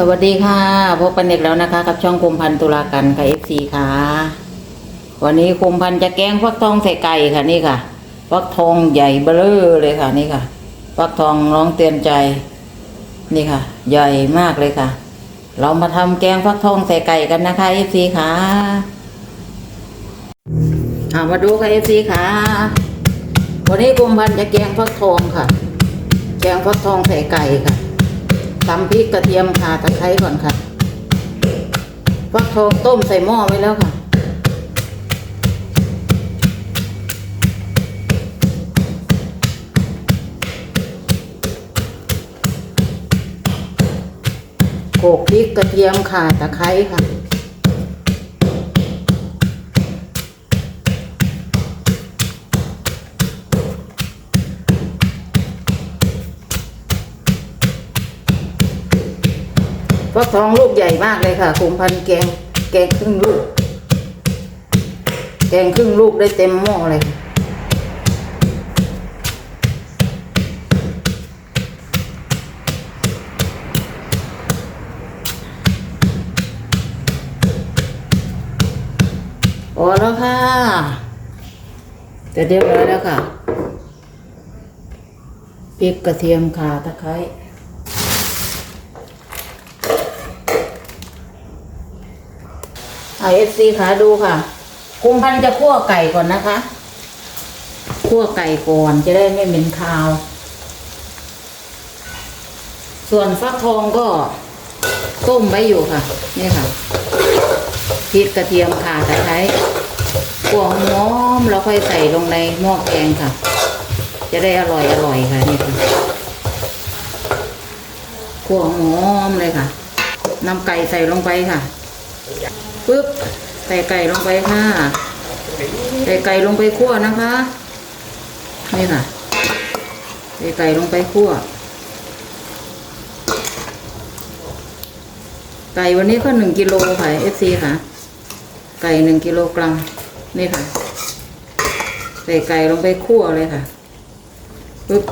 สวัสดีค่ะพบกันอีกแล้วนะคะ กับช่องคุมพันธ์ตุลากันค่ะเอฟซีค่ะ วันนี้คุมพันจะแกงฟักทองใส่ไก่ค่ะนี่ค่ะฟักทองใหญ่เบ้อเลยค่ะนี่ค่ะฟักทองน้องเตือนใจ นี่ค่ะ ใหญ่มากเลยค่ะ เรามาทำแกงฟักทองใส่ไก่กันนะคะเอฟซีค่ะามาดูค่ะเอฟซีค่ะ วันนี้คุมพันจะแกงฟักทองค่ะ แกงฟักทองใส่ไก่ค่ะ ตำพริกกระเทียมค่ะตะไคร้ก่อนค่ะฟักทองต้มใส่หม้อไว้แล้วค่ะ โขกพริกกระเทียมค่ะตะไคร้ค่ะ ฟักทองลูกใหญ่มากเลยค่ะคุมพันแกงแกงครึ่งลูก แกงครึ่งลูกได้เต็มหม้อเลยพอแล้วค่ะจะเรียบร้อยแล้วค่ะพริกกระเทียมข่าตะไคร้ เอเอฟซีขาดูค่ะคุมพันจะคั่วไก่ก่อนนะคะคั่วไก่ก่อนจะได้ไม่เหม็นคาว ส่วนฟักทองก็ต้มไว้อยู่ค่ะ นี่ค่ะพริกกระเทียมข่าตะไคร้คั่วหอมแล้วค่อยใส่ลงในหม้อแกงค่ะ จะได้อร่อยอร่อยค่ะนี่ค่ะคั่วหอมเลยค่ะนำไก่ใส่ลงไปค่ะ ปึ๊บใส่ไก่ลงไปค่ะ ใส่ไก่ลงไปคั่วนะคะ นี่ค่ะ ใส่ไก่ลงไปคั่ว ไก่วันนี้ก็หนึ่งกิโลค่ะเอฟซีค่ะ ไก่หนึ่งกิโลกรัม นี่ค่ะ ใส่ไก่ลงไปคั่วเลยค่ะ ปึ๊บ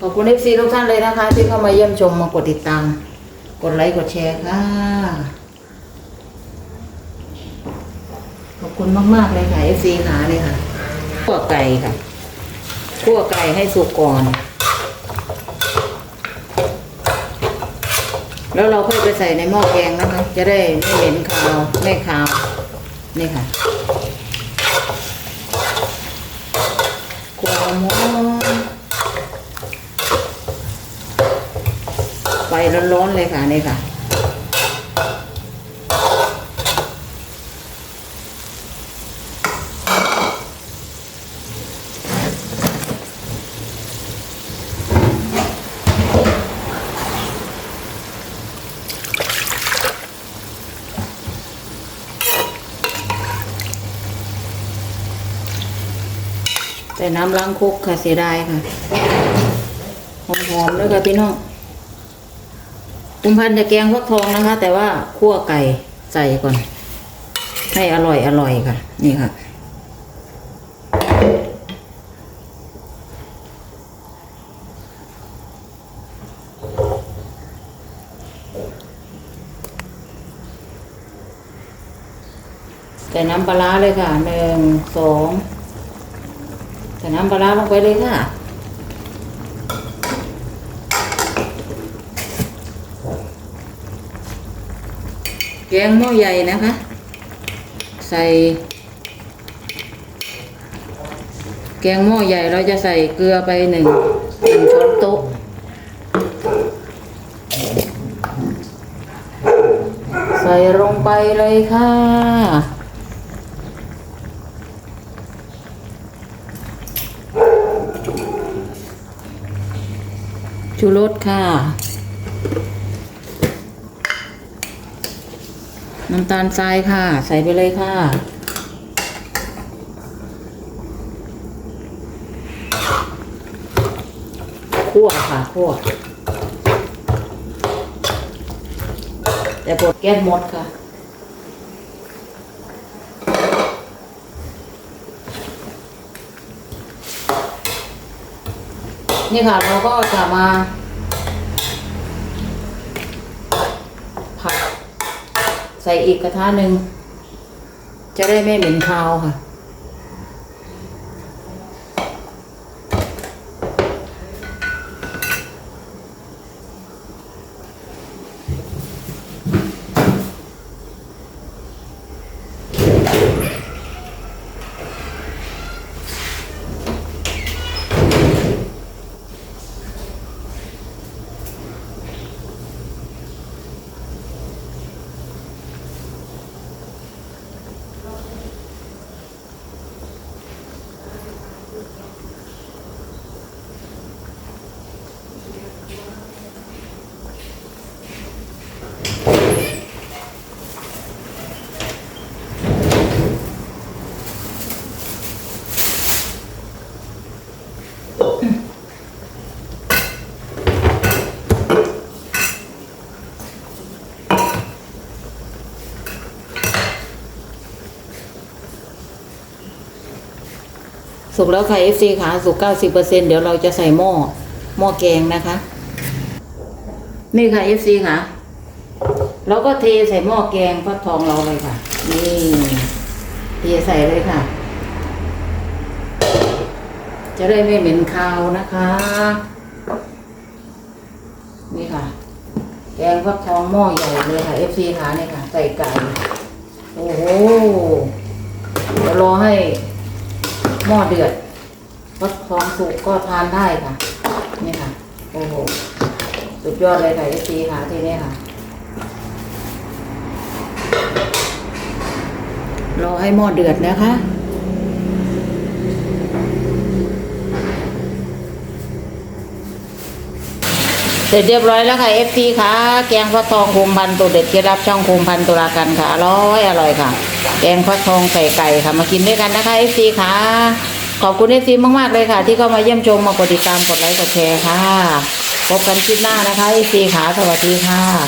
ขอบคุณเอฟซีทุกท่านเลยนะคะ ที่เข้ามาเยี่ยมชมมากดติดตาม กดไลค์กดแชร์ค่ะ ขอบ คุณมากๆเลยค่ะเอฟซีขาเลยค่ะคั่วไก่ค่ะคั่วไก่ให้สุกก่อน แล้วเราค่อยไปใส่ในหม้อแกงนะคะ จะได้ไม่เหม็นคาวไม่คาวนี่ค่ะคั่วหม้อไฟร้อนๆเลยค่ะนี่ค่ะ แต่น้ำล้างคุกค่ะเสียดายค่ะ หอมๆด้วยค่ะพี่น้องคุมพันธ์จะแกงฟักทองนะคะ แต่ว่าคั่วไก่ใส่ก่อน ให้อร่อยอร่อยค่ะ นี่ค่ะ ใส่น้ำปลาร้าเลยค่ะหนึ่งสอง ส่น้ำปลาร้าลงไปเลยค่ะแกงหม้อใหญ่นะคะ ใส่ แกงหม้อใหญ่เราจะใส่เกลือไปหนึ่งหนึ่งช้อนโต๊ะใส่ลงไปเลยค่ะ ชูรสค่ะ น้ำตาลทรายค่ะ ใส่ไปเลยค่ะ คั่วค่ะคั่วแต่ปวดแก้มหมดค่ะ นี่ค่ะเราก็จะมาผัดใส่อีกกระทะหนึ่งจะได้ไม่เหม็นคาวค่ะ สุกแล้วค่ะ FC ค่ะสุก 90%เดี๋ยวเราจะใส่หม้อหม้อแกงนะคะ นี่ค่ะ FC ค่ะเราก็เทใส่หม้อแกงฟักทองเราเลยค่ะ นี่เทใส่เลยค่ะ จะได้ไม่เหม็นคาวนะคะ นี่ค่ะ แกงฟักทองหม้อใหญ่เลยค่ะ FC ค่ะนี่ค่ะ ใส่ไก่ โอ้โหเดี๋ยวรอให้ หม้อเดือดฟักทอมสุกก็ทานได้ค่ะ นี่ค่ะ โอ้โห สุดยอดเลยค่ะ FC ค่ะที่นี่ค่ะ รอให้หม้อเดือดนะคะ สร็จเรียบร้อยแล้วค่ะ FT ค่ะ แกงฟักทองคูมพันธุ์ตัวเด็ดที่รับช่องคูมพันตุลากันค่ะอร่อยอร่อยค่ะ แกงฟักทองใส่ไก่ค่ะมากินด้วยกันนะคะ FT ค่ะ ขอบคุณ FT มากๆเลยค่ะ ที่เข้ามาเยี่ยมชมมากดติดตามกดไลค์กดแชร์ค่ะ พบกันคลิปหน้านะคะ FT ค่ะ สวัสดีค่ะ